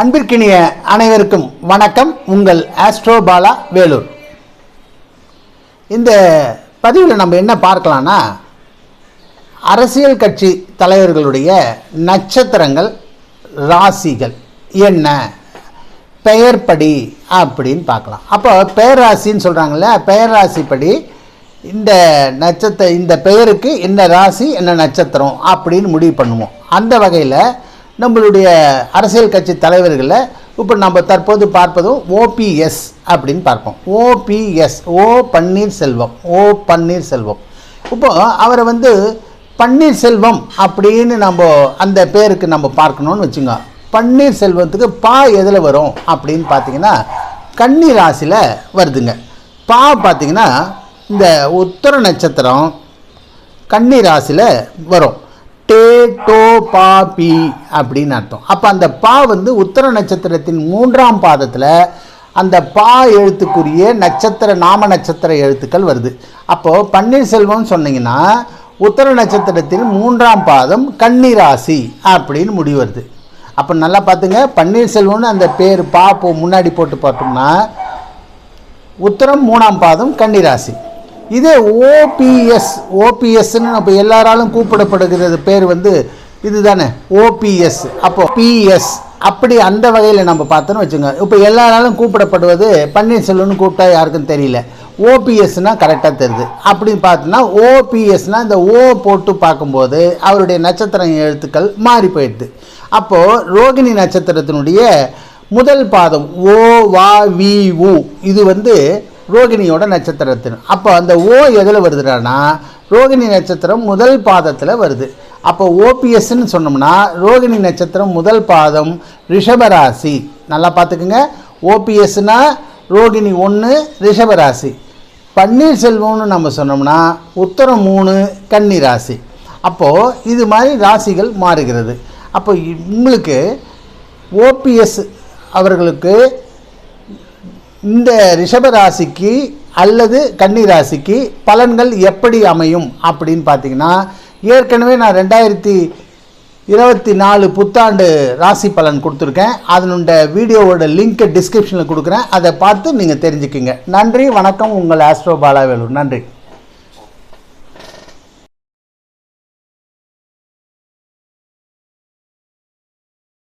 அன்பிற்கினிய அனைவருக்கும் வணக்கம். உங்கள் ஆஸ்ட்ரோ பாலா வேலூர். இந்த பதிவில் நம்ம என்ன பார்க்கலான்னா அரசியல் கட்சி தலைவர்களுடைய நட்சத்திரங்கள் ராசிகள் என்ன பெயர்படி அப்படின்னு பார்க்கலாம். அப்போ பெயர் ராசின்னு சொல்கிறாங்கல்ல பெயர் ராசிப்படி இந்த நட்சத்திர இந்த பெயருக்கு என்ன ராசி என்ன நட்சத்திரம் அப்படின்னு முடிவு பண்ணுவோம். அந்த வகையில் நம்மளுடைய அரசியல் கட்சி தலைவர்களில் இப்போ நம்ம தற்போது பார்ப்பதும் ஓபிஎஸ் அப்படின்னு பார்ப்போம். OPS O Panneerselvam O Panneerselvam. இப்போ அவரை வந்து பன்னீர்செல்வம் அப்படின்னு நம்ம அந்த பேருக்கு நம்ம பார்க்கணும்னு வச்சுங்க. பன்னீர்செல்வத்துக்கு பா எதில் வரும் அப்படின்னு பார்த்தீங்கன்னா கன்னி ராசியில் வருதுங்க. பா பார்த்தீங்கன்னா இந்த உத்தர நட்சத்திரம் கன்னி ராசியில் வரும். டே டோ பா பி அப்படின்னு அர்த்தம். அப்போ அந்த பா வந்து உத்தர நட்சத்திரத்தின் மூன்றாம் பாதத்தில் அந்த பா எழுத்துக்குரிய நட்சத்திர நாம நட்சத்திர எழுத்துக்கள் வருது. அப்போது பன்னீர்செல்வம் சொன்னீங்கன்னா உத்தர நட்சத்திரத்தின் மூன்றாம் பாதம் கன்னிராசி அப்படின்னு முடிவு வருது. அப்போ நல்லா பார்த்துங்க பன்னீர்செல்வம்னு அந்த பேர் பா முன்னாடி போட்டு பார்த்தோம்னா உத்தரம் மூணாம் பாதம் கன்னிராசி. இதே ஓபிஎஸ் ஓபிஎஸ்ன்னு இப்போ எல்லாராலும் கூப்பிடப்படுகிறது பேர் வந்து இதுதானே ஓபிஎஸ் அப்போ பிஎஸ் அப்படி அந்த வகையில் நம்ம பார்த்தோன்னு வச்சுங்க. இப்போ எல்லாராலும் கூப்பிடப்படுவது பன்னீர்செல்வம்னு கூப்பிட்டா யாருக்கும் தெரியல. ஓபிஎஸ்னால் கரெக்டாக தெரியுது. அப்படின்னு பார்த்தோன்னா ஓபிஎஸ்னால் இந்த ஓ போட்டு பார்க்கும்போது அவருடைய நட்சத்திரம் எழுத்துக்கள் மாறி போயிடுது. அப்போது ரோகிணி நட்சத்திரத்தினுடைய முதல் பாதம் ஓ வா வி உ. இது வந்து ரோகிணியோட நட்சத்திரத்தின். அப்போ அந்த ஓ எதில் வருதுடானா ரோகிணி நட்சத்திரம் முதல் பாதத்தில் வருது. அப்போ ஓபிஎஸ்ன்னு சொன்னோம்னா ரோகிணி நட்சத்திரம் முதல் பாதம் ரிஷபராசி. நல்லா பார்த்துக்குங்க ஓபிஎஸ்னா ரோகிணி ஒன்று ரிஷபராசி. பன்னீர்செல்வம்னு நம்ம சொன்னோம்னா உத்தரம் மூணு கன்னி ராசி அப்போது இது மாதிரி ராசிகள் மாறுகிறது. அப்போ இவங்களுக்கு ஓபிஎஸ் அவர்களுக்கு இந்த ரிஷபராசிக்கு அல்லது கன்னி ராசிக்கு பலன்கள் எப்படி அமையும் அப்படின்னு பார்த்தீங்கன்னா ஏற்கனவே நான் ரெண்டாயிரத்தி இருபத்தி நாலு புத்தாண்டு ராசி பலன் கொடுத்துருக்கேன். அதனுடைய வீடியோவோட லிங்க்கை டிஸ்கிரிப்ஷனில் கொடுக்குறேன். அதை பார்த்து நீங்கள் தெரிஞ்சுக்கிங்க. நன்றி வணக்கம். உங்கள் ஆஸ்ட்ரோ பாலாவேலு நன்றி.